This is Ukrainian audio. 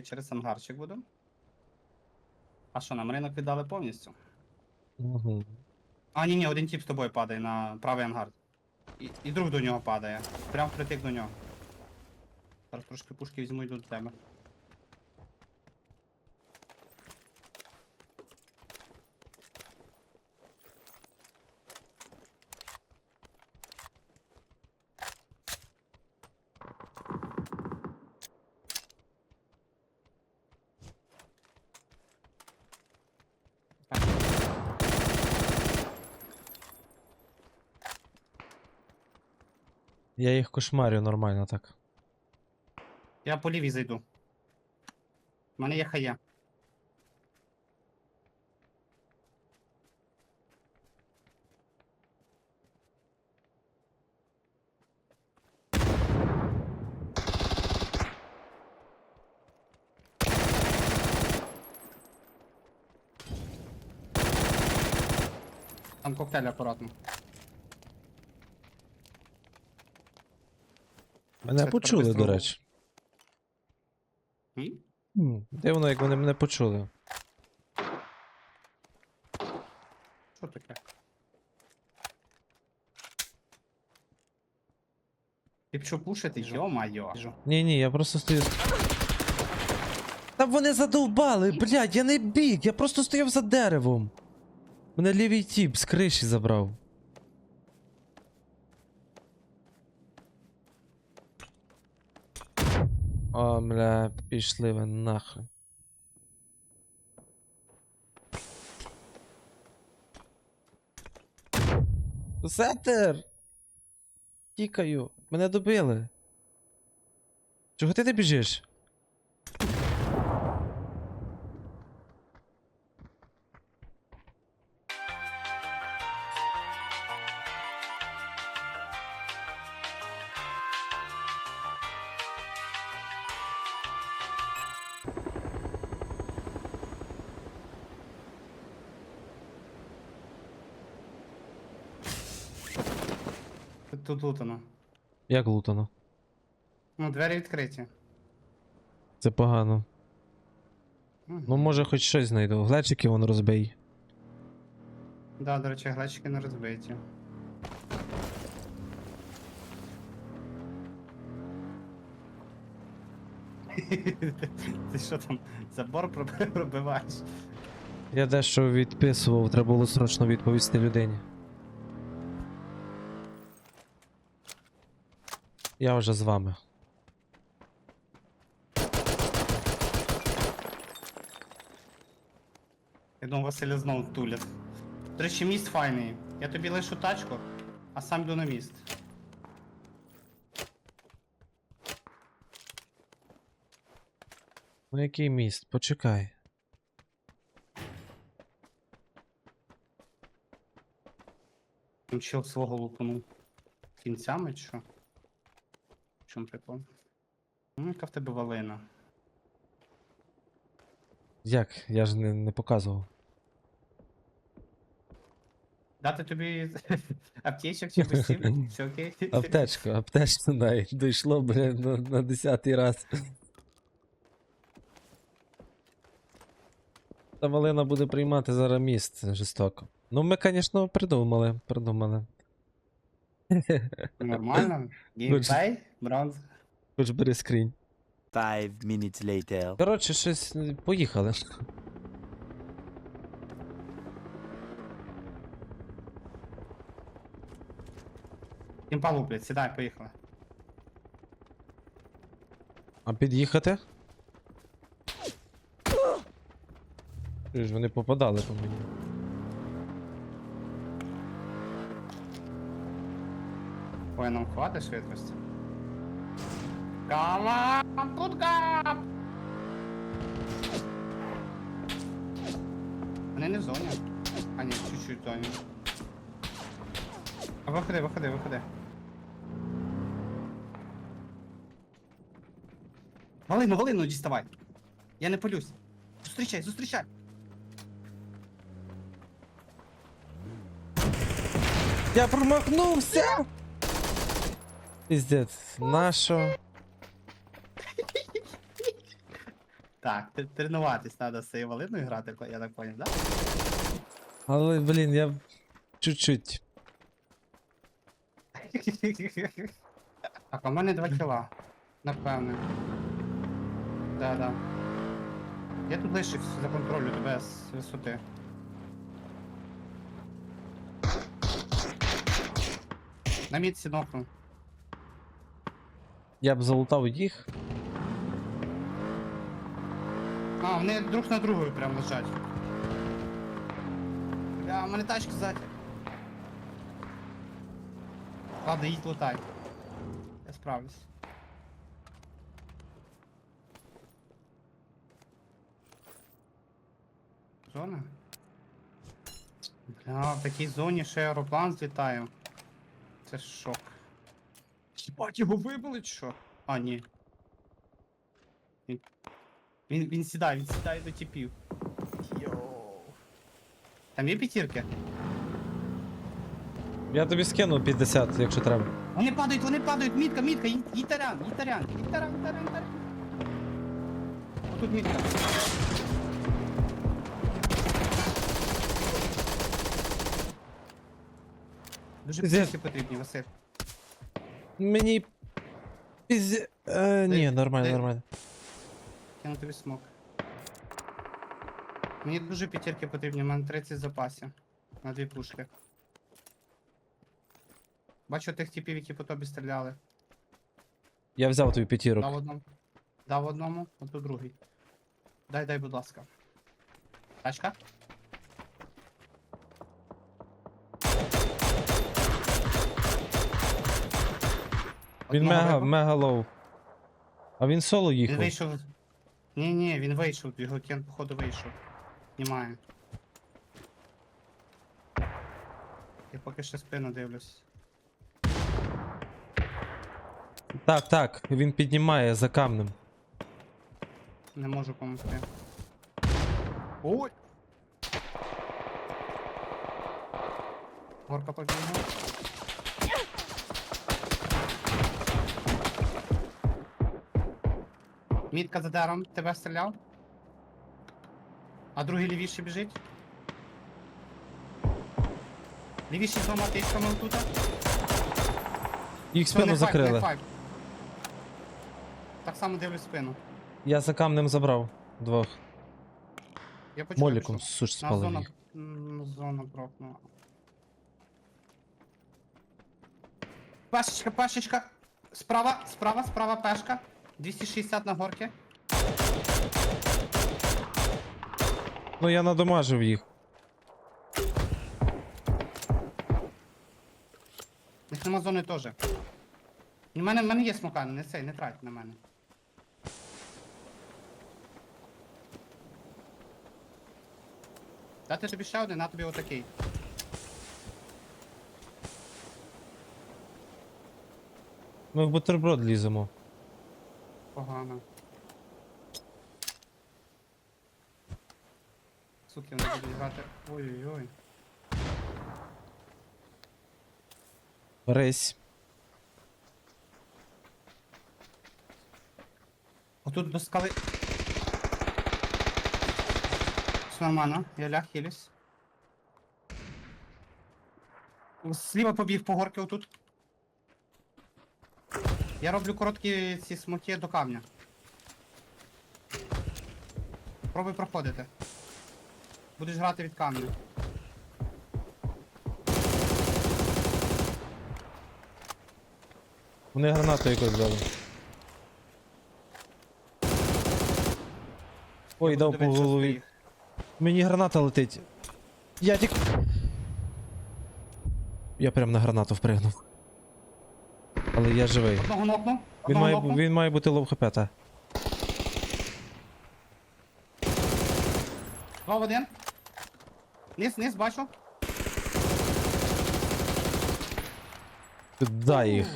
Я через ангарчик буду. А що, нам ринок віддали повністю? Угу. А, ні, ні, один тип з тобою падає на правий ангар. І, і друг до нього падає. Прям впритик до нього. Зараз трошки пушки візьму йду до тебе. Я їх кошмарю нормально так. Я по лівій зайду. У мене є хає. Там коктейль акуратно. Мене Це почули, до речі. М? М, Дивно, як вони мене почули. Що таке? Ти б що пушити? Йо-майо. Ні, ні, я просто стою. Та вони задовбали, блядь, я не біг, я просто стояв за деревом. Мене лівий тіп з криші забрав. О, бля, пішли ви нахуй. Сетер! Тікаю, мене добили. Чого ти не біжиш? Тут лутано. Як лутано? Ну, двері відкриті. Це погано. Мгм. Ну, може, хоч щось знайду. Глечики вон розбий. Да, до речі, глечики не розбиті. Ти що там, забор проб- пробиваєш? Я дещо відписував, треба було срочно відповісти людині. Я вже з вами. Я думав, Василя знову тулять. До речі, міст файний. Я тобі лишу тачку, а сам йду на міст. Ну який міст? Почекай. Там чел свого лупанув. Кінцями чи що? В чому прикол? Ну, яка в тебе валина. Як? Я ж не, не показував. Дати тобі аптечок чи постіль? Все окей? Аптечку, аптечку дай. Дійшло, блін, на, на десятий раз. Та Валина буде приймати зараз міст жорстоко. Ну, ми, звісно, придумали, придумали. Нормально. Геймплей, бронз. Хоч бери скрінь. Five minutes later. Коротше, щось е, поїхали. Кімпа луплять, сідай, поїхали. А під'їхати? Ж вони попадали по мені. Нам хватить швидкості. Кама! Путка! Вони не в зоні. А ні, чуть-чуть в зоні. Виходи, виходи, виходи. Галину, Галину діставай. Я не полюсь. Зустрічай, зустрічай. Я промахнувся! Піздець, нащо? Так, тр- тренуватись треба з цією грати, я так поняв, да? Але, блін, я чуть-чуть. Так, а в мене 2 кіла. Напевне. Да, да. Я тут лишився, законтролю тебе з висоти. На мітці нокнув. Я б залутав їх. А, вони друг на другу прям лежать. Бля, у мене тачка ззаді. Ладно, їдь лутай. Я справлюсь. Зона? Бля, в такій зоні ще аероплан злітає. Це шок. Хіба його вибили чи що? А, ні. Він, він, він сідає, він сідає до тіпів. Йоу. Там є п'ятірки? Я тобі скину 50, якщо треба. Вони падають, вони падають, мітка, мітка, ї- їтарян, їтарян, їтарян, їтарян, їтарян. Тут мітка. Дуже Пиздец. птички потрібні, Василь. Мені. Пізі... Е, ні, нормально, дай- нормально. Кину тобі смок. Мені дуже п'ятірки потрібні, у мене 30 запасів. На дві пушки. Бачу тих типів, які по тобі стріляли. Я взяв тобі п'ятірок. Дав одному. Дав одному, оту другий. Дай, дай, будь ласка. Тачка? Він Одного мега, вибив. мега лоу. А він соло Він їхав. вийшов. Ні, ні, він вийшов, його кен походу вийшов. Знімає. Я поки ще спину дивлюсь. Так, так, він піднімає за камнем. Не можу помогти. Ой! Горка побігла. Мітка за даром, тебе стріляв. А другий лівіше біжить. Лівіше з двома тичками тут. Їх спину закрили. Так само дивлюсь спину. Я за камнем забрав двох. Я почув, Моліком що- суш На спалив зона, їх. м, зона прокнула. Пашечка, пашечка. Справа, справа, справа пешка. 260 на горки. Ну я надомажив їх. У них нема зони теж. У мене, в мене є смока, не цей, не трать на мене. Дати тобі ще один, на тобі отакий. Ми в бутерброд ліземо. Погано. Суки, вони будуть грати. Ой-ой-ой. Рись. Отут до скали. Все нормально, я ляг хилюсь. Зліва побіг по горки отут. Я роблю короткі ці смоки до камня. Пробуй проходити. Будеш грати від камня. Вони гранату якось взяли. Ой, дав по голові. Мені граната летить. Я тік. Я прям на гранату впригнув. Але я живий. Одного нокну. Він Одного має, нокну. він має бути лов хп, та. Два в один. Низ, низ, бачу. Дай їх.